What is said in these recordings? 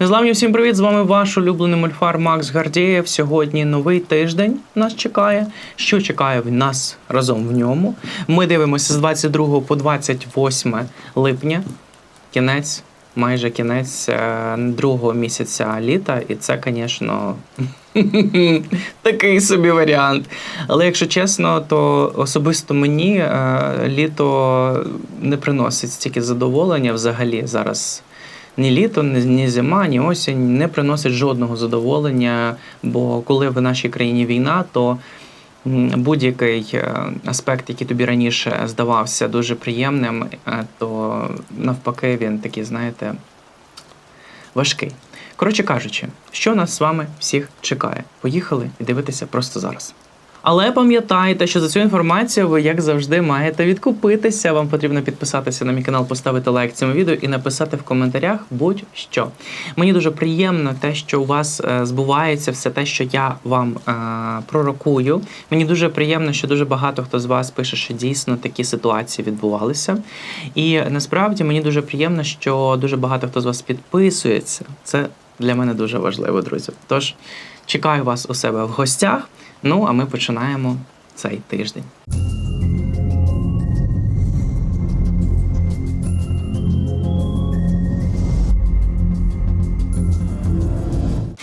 Незламні всім привіт! З вами ваш улюблений мульфар Макс Гардієв. Сьогодні новий тиждень нас чекає. Що чекає в нас разом в ньому? Ми дивимося з 22 по 28 липня. Кінець, майже кінець е, другого місяця літа, і це, звісно, такий собі варіант. Але якщо чесно, то особисто мені е, літо не приносить стільки задоволення взагалі зараз. Ні літо, ні, зима, ні осінь не приносить жодного задоволення. Бо коли в нашій країні війна, то будь-який е, аспект, який тобі раніше здавався дуже приємним, е, то навпаки він такий, знаєте, важкий. Коротше кажучи, що нас з вами всіх чекає? Поїхали і дивитися просто зараз. Але пам'ятайте, що за цю інформацію ви, як завжди, маєте відкупитися. Вам потрібно підписатися на мій канал, поставити лайк цьому відео і написати в коментарях будь-що. Мені дуже приємно те, що у вас е, збувається все те, що я вам е, пророкую. Мені дуже приємно, що дуже багато хто з вас пише, що дійсно такі ситуації відбувалися. І насправді мені дуже приємно, що дуже багато хто з вас підписується. Це для мене дуже важливо, друзі. Тож чекаю вас у себе в гостях. Ну, а ми починаємо цей тиждень.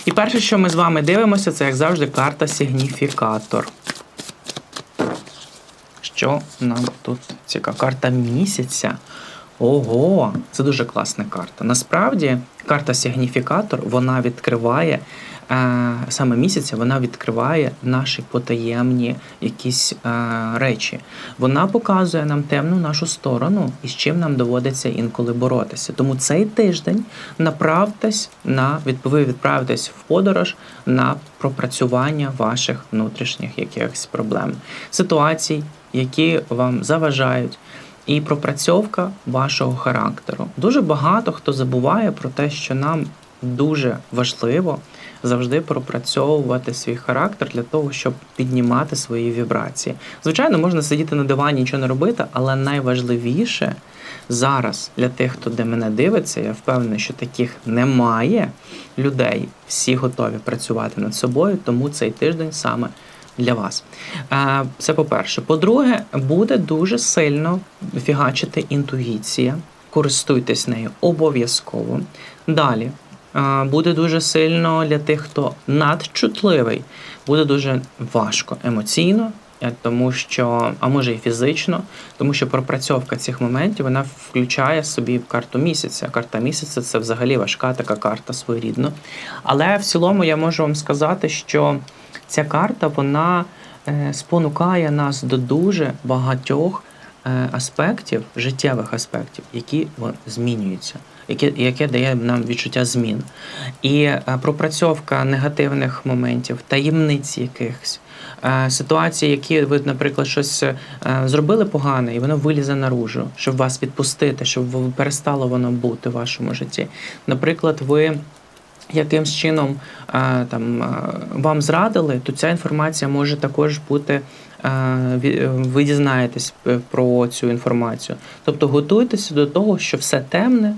І перше, що ми з вами дивимося, це як завжди карта Сигніфікатор. Що нам тут цікаво? Карта місяця. Ого, це дуже класна карта. Насправді, карта Сигніфікатор вона відкриває саме місяця, вона відкриває наші потаємні якісь речі. Вона показує нам темну нашу сторону і з чим нам доводиться інколи боротися. Тому цей тиждень направтесь на ви відправитесь в подорож на пропрацювання ваших внутрішніх якихось проблем, ситуацій, які вам заважають і пропрацьовка вашого характеру. Дуже багато хто забуває про те, що нам дуже важливо завжди пропрацьовувати свій характер для того, щоб піднімати свої вібрації. Звичайно, можна сидіти на дивані, нічого не робити, але найважливіше зараз для тих, хто де мене дивиться, я впевнений, що таких немає людей. Всі готові працювати над собою, тому цей тиждень саме для вас. Е, Це по-перше. По-друге, буде дуже сильно фігачити інтуїція. Користуйтесь нею обов'язково. Далі. Буде дуже сильно для тих, хто надчутливий, буде дуже важко емоційно, е, тому що, а може і фізично, тому що пропрацьовка цих моментів вона включає собі карту місяця. Карта місяця це взагалі важка така карта своєрідно. Але в цілому я можу вам сказати, що ця карта вона е, спонукає нас до дуже багатьох е, аспектів, життєвих аспектів, які змінюються, яке, яке дає нам відчуття змін. І е, пропрацьовка негативних моментів, таємниць якихось. е, Ситуації, які ви, наприклад, щось е, зробили погане, і воно вилізе наружу, щоб вас відпустити, щоб перестало воно бути в вашому житті. Наприклад, ви якимсь чином там вам зрадили, то ця інформація може також бути. Ви дізнаєтесь про цю інформацію. Тобто готуйтеся до того, що все темне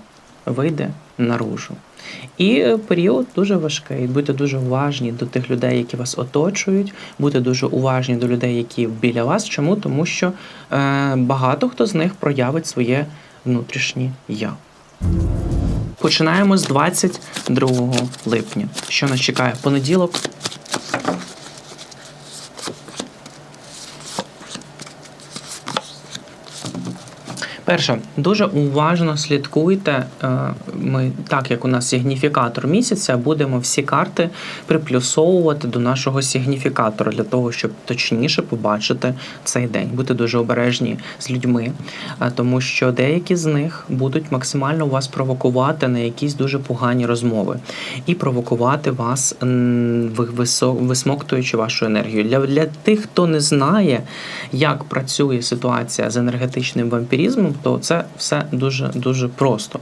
вийде наружу. І е, період дуже важкий. Будьте дуже уважні до тих людей, які вас оточують, будьте дуже уважні до людей, які біля вас. Чому? Тому що е, багато хто з них проявить своє внутрішнє я. Починаємо з 22 липня. Що нас чекає? Понеділок. Перше, дуже уважно слідкуйте. Е, Ми, так як у нас сигніфікатор місяця, будемо всі карти приплюсовувати до нашого сигніфікатора для того, щоб точніше побачити цей день. Будьте дуже обережні з людьми, е, тому що деякі з них будуть максимально вас провокувати на якісь дуже погані розмови і провокувати вас, висмоктуючи вашу енергію. Для, для тих, хто не знає, як працює ситуація з енергетичним вампіризмом, то це все дуже дуже просто.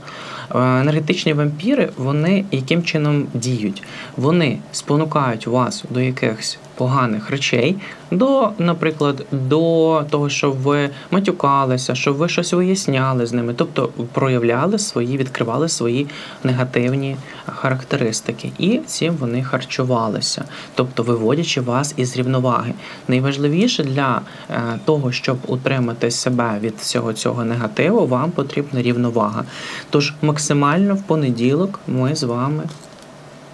Е, Енергетичні вампіри, вони яким чином діють? Вони спонукають вас до якихось поганих речей, до, наприклад, до того, щоб ви матюкалися, щоб ви щось виясняли з ними, тобто проявляли свої, відкривали свої негативні характеристики, і цим вони харчувалися, тобто виводячи вас із рівноваги. Найважливіше для е, того, щоб утримати себе від всього цього негативу, вам потрібна рівновага. Тож в понеділок ми з вами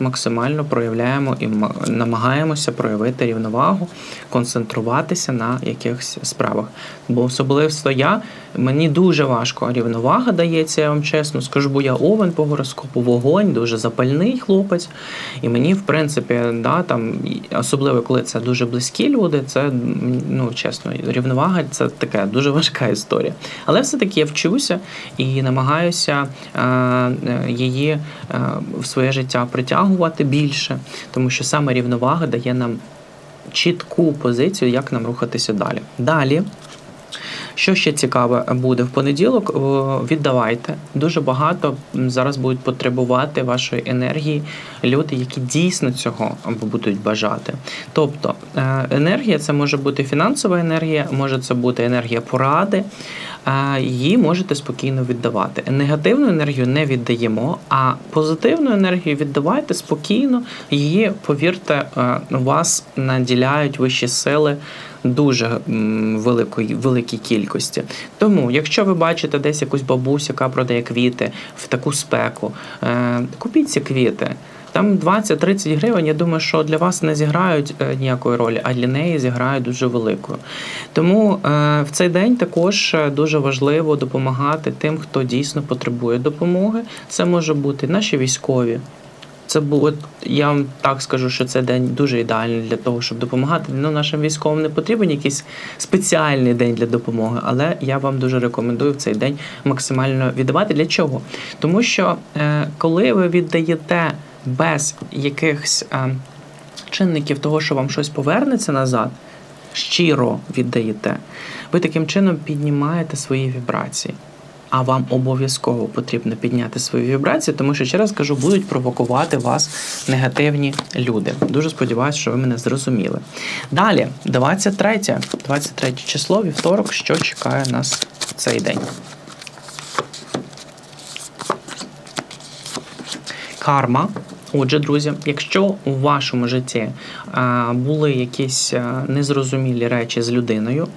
максимально проявляємо і намагаємося проявити рівновагу, концентруватися на якихось справах. Бо особливо я, мені дуже важко рівновага дається, я вам чесно скажу, бо я овен по гороскопу, вогонь, дуже запальний хлопець. І мені, в принципі, да, там, особливо коли це дуже близькі люди, це ну чесно, рівновага це така дуже важка історія. Але все-таки я вчуся і намагаюся е, е, її е, в своє життя притягувати більше, тому що саме рівновага дає нам чітку позицію, як нам рухатися далі. Далі. Що ще цікаве буде в понеділок? Віддавайте. Дуже багато зараз будуть потребувати вашої енергії люди, які дійсно цього будуть бажати. Тобто е, енергія це може бути фінансова енергія, може це бути енергія поради. Її можете спокійно віддавати. Негативну енергію не віддаємо, а позитивну енергію віддавайте спокійно. Її, повірте, е, вас наділяють вищі сили дуже великої великій кількості. Тому, якщо ви бачите десь якусь бабусю, яка продає квіти в таку спеку, е, купіть ці квіти. Там 20-30 гривень, я думаю, що для вас не зіграють е, ніякої ролі, а для неї зіграють дуже великою. Тому е, в цей день також е, дуже важливо допомагати тим, хто дійсно потребує допомоги. Це може бути наші військові. Це був, я вам так скажу, що це день дуже ідеальний для того, щоб допомагати. Ну, нашим військовим не потрібен якийсь спеціальний день для допомоги, але я вам дуже рекомендую в цей день максимально віддавати. Для чого? Тому що е, коли ви віддаєте без якихось е, чинників того, що вам щось повернеться назад, щиро віддаєте, ви таким чином піднімаєте свої вібрації. А вам обов'язково потрібно підняти свої вібрації, тому що ще раз кажу, будуть провокувати вас негативні люди. Дуже сподіваюся, що ви мене зрозуміли. Далі, 23, 23 число, вівторок, що чекає нас цей день. Карма. Отже, друзі, якщо у вашому житті були якісь незрозумілі речі з людиною,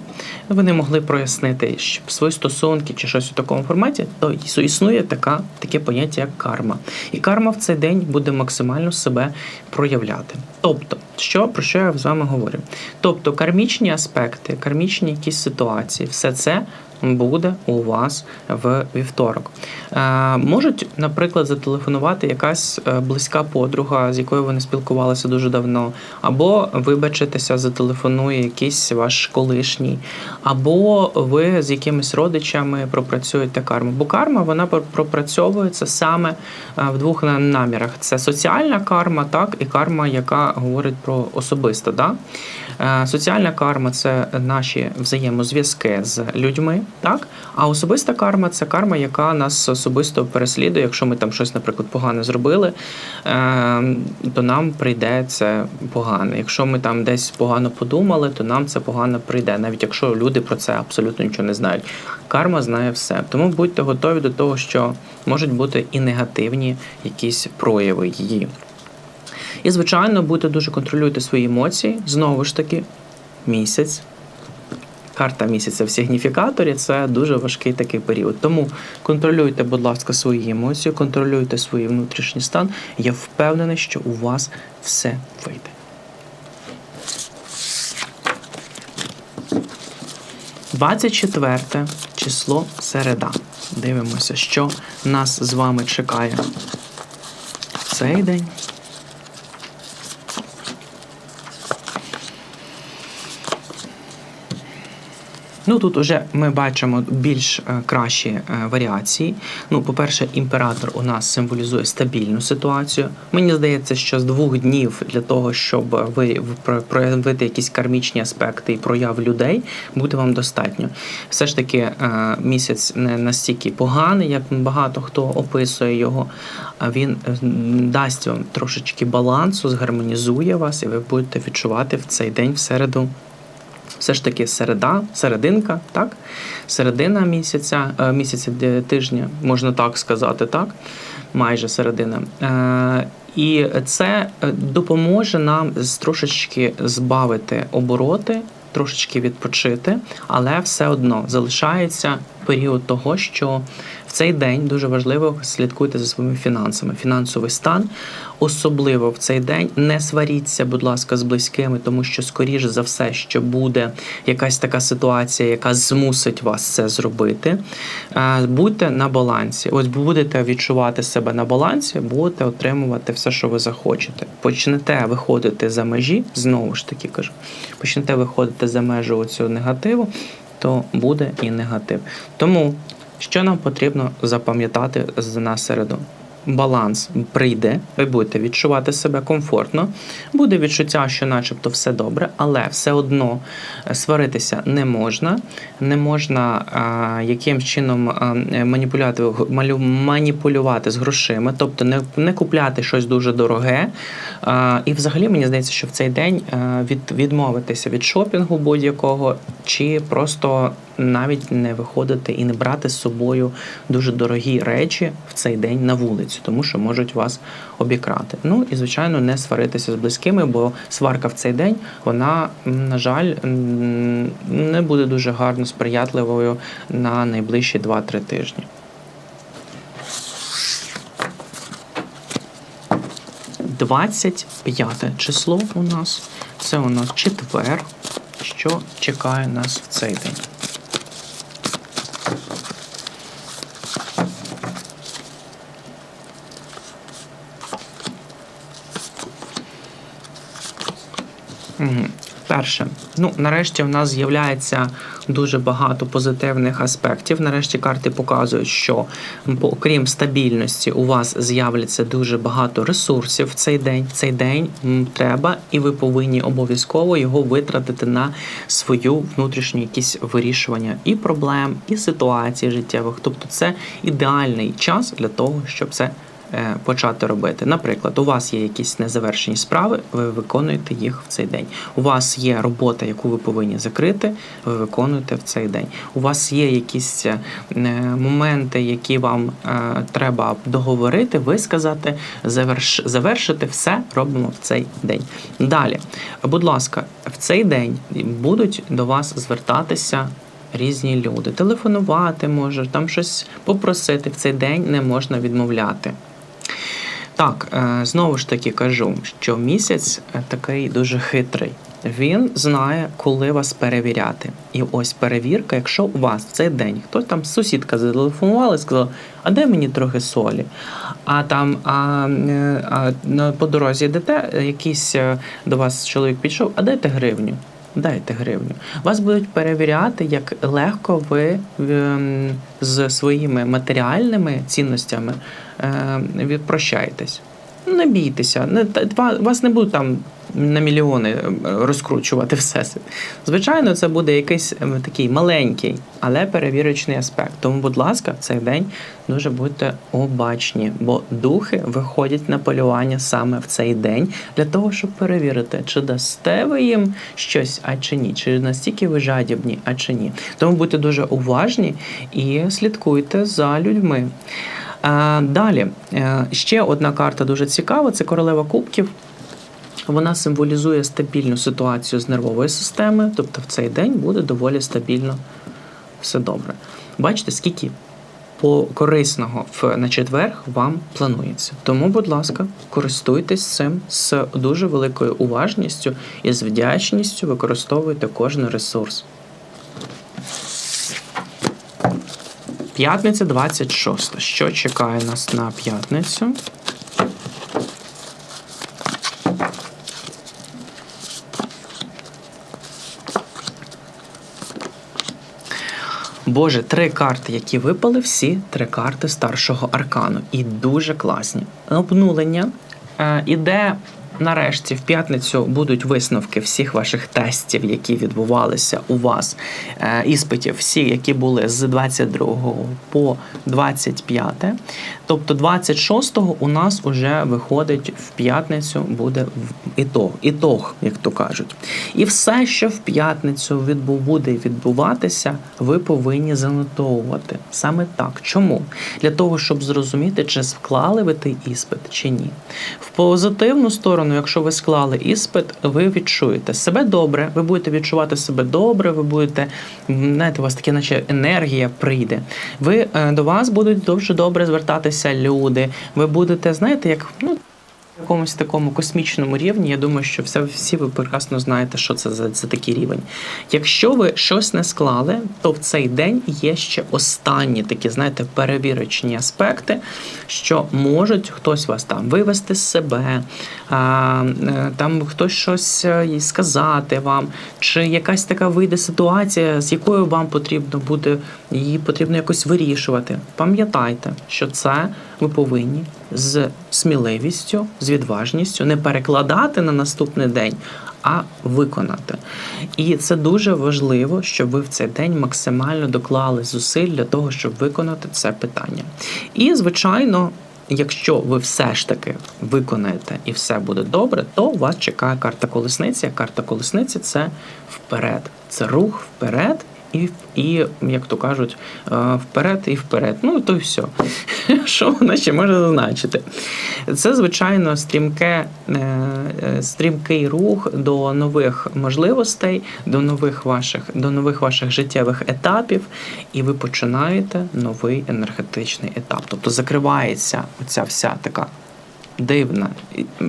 ви не могли прояснити свої стосунки чи щось у такому форматі, то існує така, таке поняття, як карма. І карма в цей день буде максимально себе проявляти. Тобто, що про що я з вами говорю? Тобто, кармічні аспекти, кармічні якісь ситуації, все це буде у вас в вівторок. Е, можуть, наприклад, зателефонувати якась е, близька подруга, з якою ви не спілкувалися дуже давно, або вибачитися, зателефонує якийсь ваш колишній, або ви з якимись родичами пропрацюєте карму. Бо карма вона пропрацьовується саме е, в двох намірах: це соціальна карма, так, і карма, яка говорить про особисто. Да? Соціальна карма це наші взаємозв'язки з людьми, так? А особиста карма це карма, яка нас особисто переслідує. Якщо ми там щось, наприклад, погане зробили, е, то нам прийде це погане. Якщо ми там десь погано подумали, то нам це погано прийде, навіть якщо люди про це абсолютно нічого не знають. Карма знає все. Тому будьте готові до того, що можуть бути і негативні якісь прояви її. І, звичайно, будьте дуже контролюйте свої емоції. Знову ж таки, місяць. Карта місяця в сигніфікаторі це дуже важкий такий період. Тому контролюйте, будь ласка, свої емоції, контролюйте свій внутрішній стан. Я впевнений, що у вас все вийде. Двадцять четверте число середа. Дивимося, що нас з вами чекає в цей день. Ну тут уже ми бачимо більш е, кращі е, варіації. Ну, по-перше, імператор у нас символізує стабільну ситуацію. Мені здається, що з двох днів для того, щоб ви проявити якісь кармічні аспекти і прояв людей, буде вам достатньо. Все ж таки, е, місяць не настільки поганий, як багато хто описує його. А він дасть вам трошечки балансу, згармонізує вас, і ви будете відчувати в цей день в середу все ж таки середа, серединка, так? Середина місяця, е, місяця тижня, можна так сказати, так? Майже середина. Е, І це е, допоможе нам трошечки збавити обороти, трошечки відпочити, але все одно залишається період того, що цей день дуже важливо слідкуйте за своїми фінансами, фінансовий стан. Особливо в цей день не сваріться, будь ласка, з близькими, тому що скоріш за все, що буде якась така ситуація, яка змусить вас це зробити. Е, Будьте на балансі. Ось будете відчувати себе на балансі, будете отримувати все, що ви захочете. Почнете виходити за межі, знову ж таки кажу, почнете виходити за межі цього негативу, то буде і негатив. Тому що нам потрібно запам'ятати з- на середу? Баланс прийде, ви будете відчувати себе комфортно, буде відчуття, що начебто все добре, але все одно е, сваритися не можна, не можна а, якимсь чином е, маніпулювати, з грошима, тобто не, не купляти щось дуже дороге. А, і взагалі мені здається, що в цей день е, від, відмовитися від шопінгу будь-якого, чи просто навіть не виходити і не брати з собою дуже дорогі речі в цей день на вулицю, тому що можуть вас обікрати. Ну і звичайно, не сваритися з близькими, бо сварка в цей день вона, на жаль, не буде дуже гарно сприятливою на найближчі 2-3 тижні. Двадцять п'яте число у нас. Це у нас четвер. Що чекає нас в цей день? Перше, ну нарешті в нас з'являється дуже багато позитивних аспектів. Нарешті карти показують, що окрім стабільності, у вас з'являться дуже багато ресурсів в цей день. Цей день треба, і ви повинні обов'язково його витратити на свою внутрішню якісь вирішування і проблем, і ситуацій життєвих. Тобто, це ідеальний час для того, щоб це почати робити. Наприклад, у вас є якісь незавершені справи, ви виконуєте їх в цей день. У вас є робота, яку ви повинні закрити, ви виконуєте в цей день. У вас є якісь е, моменти, які вам е, треба договорити, висказати, заверш, завершити все робимо в цей день. Далі, будь ласка, в цей день будуть до вас звертатися різні люди. Телефонувати може, там щось попросити. В цей день не можна відмовляти. Так, е, знову ж таки кажу, що місяць е, такий дуже хитрий. Він знає, коли вас перевіряти. І ось перевірка, якщо у вас в цей день хтось там сусідка зателефонувала і сказала, а де мені трохи солі? А там а, е, а, по дорозі йдете, якийсь до вас чоловік підійшов, а дайте гривню. Дайте гривню. Вас будуть перевіряти, як легко ви ем, з своїми матеріальними цінностями відпрощаєтесь. Не бійтеся, не, вас не будуть там на мільйони ем, розкручувати всесвіт. Звичайно, це буде якийсь ем, такий маленький, але перевірочний аспект. Тому, будь ласка, в цей день дуже будьте обачні, бо духи виходять на полювання саме в цей день для того, щоб перевірити, чи дасте ви їм щось, а чи ні, чи настільки ви жадібні, а чи ні. Тому будьте дуже уважні і слідкуйте за людьми. Далі е, ще одна карта дуже цікава: це королева кубків. Вона символізує стабільну ситуацію з нервовою системою, тобто в цей день буде доволі стабільно все добре. Бачите, скільки корисного в на четвер вам планується. Тому, будь ласка, користуйтесь цим з дуже великою уважністю і з вдячністю використовуйте кожен ресурс. П'ятниця 26. Що чекає нас на п'ятницю? Боже, три карти, які випали, всі три карти старшого аркану. І дуже класні. Обнулення е, іде. Нарешті в п'ятницю будуть висновки всіх ваших тестів, які відбувалися у вас, е, іспитів, всі, які були з 22 по 25. Тобто 26-го у нас вже виходить в п'ятницю, буде ітог, ітог, як то кажуть. І все, що в п'ятницю буде відбуватися, ви повинні занотовувати. Саме так. Чому? Для того, щоб зрозуміти, чи склали ви той іспит, чи ні. В позитивну сторону, якщо ви склали іспит, ви відчуєте себе добре, ви будете відчувати себе добре, ви будете, знаєте, у вас таке, наче енергія прийде. Ви е, до вас будуть дуже добре звертатися люди. Ви будете, знаєте, як ну. Якомусь такому космічному рівні, я думаю, що все, всі ви прекрасно знаєте, що це за, за такий рівень. Якщо ви щось не склали, то в цей день є ще останні такі, знаєте, перевірочні аспекти, що можуть хтось вас там вивести з себе, а, е, там хтось щось е, сказати вам, чи якась така вийде ситуація, з якою вам потрібно буде її потрібно якось вирішувати. Пам'ятайте, що це ви повинні з сміливістю, з відважністю не перекладати на наступний день, а виконати. І це дуже важливо, щоб ви в цей день максимально доклали зусиль для того, щоб виконати це питання. І, звичайно. Якщо ви все ж таки виконаєте і все буде добре, то вас чекає карта колесниці. Карта колесниці це вперед. Це рух вперед і, і як то кажуть, е, вперед і вперед. Ну, то й все. Що вона ще може зазначити? Це, звичайно, стрімке, е, е, стрімкий рух до нових можливостей, до нових ваших, до нових ваших життєвих етапів, і ви починаєте новий енергетичний етап. Тобто закривається оця вся така. Дивна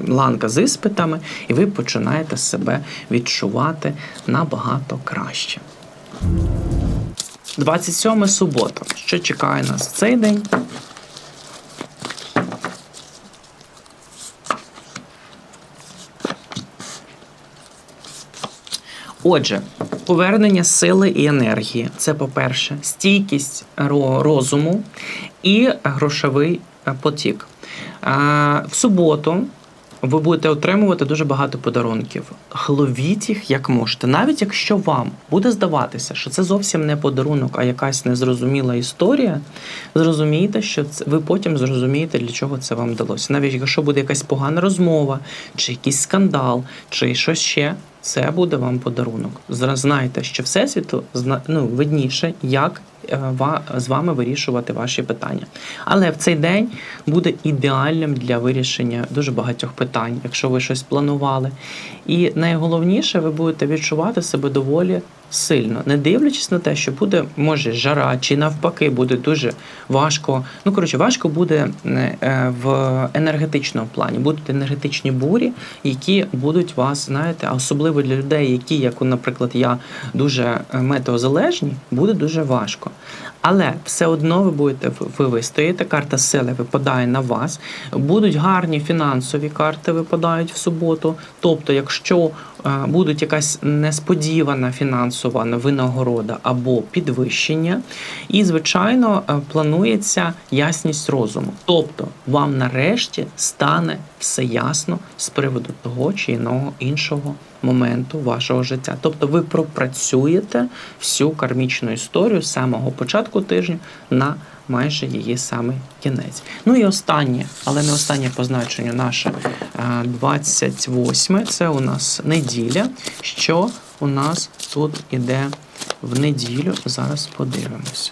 ланка з іспитами, і ви починаєте себе відчувати набагато краще. 27 субота. Що чекає нас цей день? Отже, повернення сили і енергії це, по-перше, стійкість розуму і грошовий е, потік. В суботу ви будете отримувати дуже багато подарунків. Ловіть їх як можете. Навіть якщо вам буде здаватися, що це зовсім не подарунок, а якась незрозуміла історія, зрозумійте, що це ви потім зрозумієте, для чого це вам вдалося. Навіть якщо буде якась погана розмова, чи якийсь скандал, чи щось ще. Це буде вам подарунок. Знайте, що всесвіту ну, видніше, як з вами вирішувати ваші питання. Але в цей день буде ідеальним для вирішення дуже багатьох питань, якщо ви щось планували. І найголовніше, ви будете відчувати себе доволі сильно, не дивлячись на те, що буде може жара, чи навпаки буде дуже важко. Ну коротше, важко буде е, в енергетичному плані. Будуть енергетичні бурі, які будуть вас, знаєте, особливо для людей, які, як, наприклад, я дуже е, метеозалежні, буде дуже важко. Але все одно ви будете ви вистоїте, карта сили випадає на вас. Будуть гарні фінансові карти випадають в суботу. Тобто, якщо е, будуть якась несподівана фінансова винагорода або підвищення, і звичайно е, планується ясність розуму. Тобто, вам нарешті стане все ясно з приводу того чи іного іншого моменту вашого життя. Тобто ви пропрацюєте всю кармічну історію з самого початку тижня на майже її самий кінець. Ну і останнє, але не останнє по значенню наше е, 28 це у нас неділя. Що у нас тут іде в неділю? Зараз подивимось.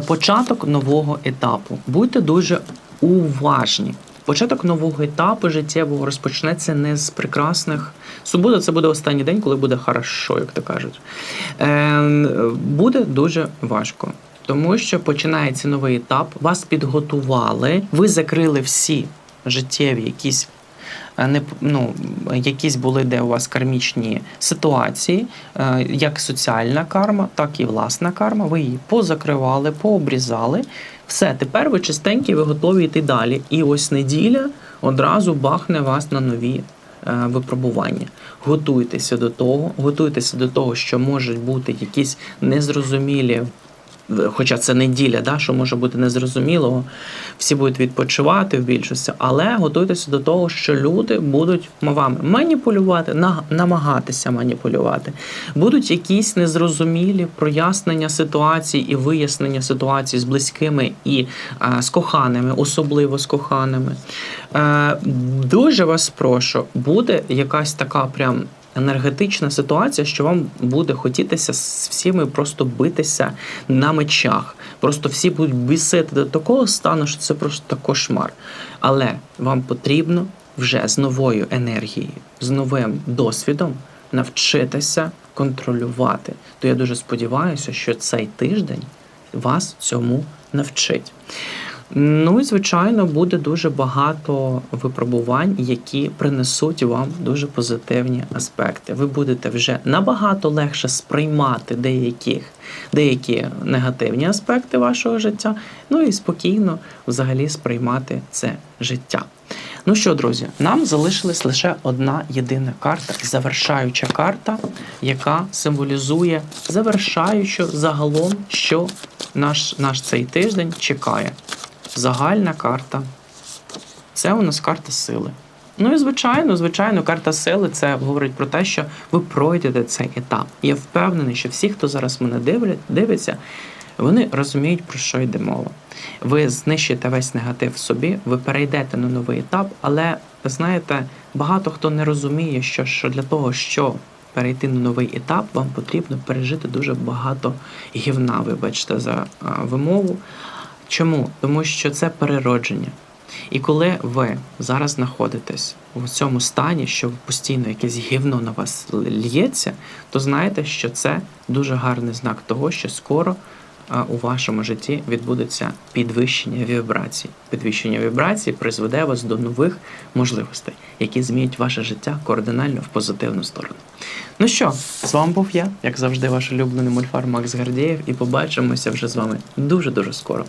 Початок нового етапу. Будьте дуже уважні. Початок нового етапу життєвого розпочнеться не з прекрасних. Субота це буде останній день, коли буде хорошо, як то кажуть. Е, буде дуже важко. Тому що починається новий етап, вас підготували, ви закрили всі життєві якісь е, не ну, якісь були, де у вас кармічні ситуації, е, як соціальна карма, так і власна карма. Ви її позакривали, пообрізали. Все, тепер ви чистенькі, ви готові йти далі. І ось неділя одразу бахне вас на нові е, випробування. Готуйтеся до того, готуйтеся до того, що можуть бути якісь незрозумілі. Хоча це неділя, да, що може бути незрозумілого, всі будуть відпочивати в більшості, але готуйтеся до того, що люди будуть вами маніпулювати, на- намагатися маніпулювати. Будуть якісь незрозумілі прояснення ситуації і вияснення ситуації з близькими і е, з коханими, особливо з коханими. Е, дуже вас прошу, буде якась така прям. Енергетична ситуація, що вам буде хотітися з всіми просто битися на мечах. Просто всі будуть бісити до такого стану, що це просто кошмар. Але вам потрібно вже з новою енергією, з новим досвідом навчитися контролювати. То я дуже сподіваюся, що цей тиждень вас цьому навчить. Ну і звичайно, буде дуже багато випробувань, які принесуть вам дуже позитивні аспекти. Ви будете вже набагато легше сприймати деяких, деякі негативні аспекти вашого життя, ну і спокійно взагалі сприймати це життя. Ну що, друзі, нам залишилась лише одна єдина карта, завершаюча карта, яка символізує завершаючу загалом, що наш, наш цей тиждень чекає. Загальна карта. Це у нас карта сили. Ну і звичайно, звичайно, карта сили це говорить про те, що ви пройдете цей етап. Я впевнений, що всі, хто зараз мене дивлять, дивиться, вони розуміють, про що йде мова. Ви знищите весь негатив собі, ви перейдете на новий етап, але знаєте, багато хто не розуміє, що, що для того, щоб перейти на новий етап, вам потрібно пережити дуже багато гівна, вибачте, за вимову. Чому? Тому що це переродження. І коли ви зараз знаходитесь у цьому стані, що постійно якесь гівно на вас лється, то знайте, що це дуже гарний знак того, що скоро у вашому житті відбудеться підвищення вібрацій. Підвищення вібрацій призведе вас до нових можливостей, які змінять ваше життя кардинально в позитивну сторону. Ну що, з вами був я, як завжди, ваш улюблений мульфар Макс Гардієв, і побачимося вже з вами дуже дуже скоро.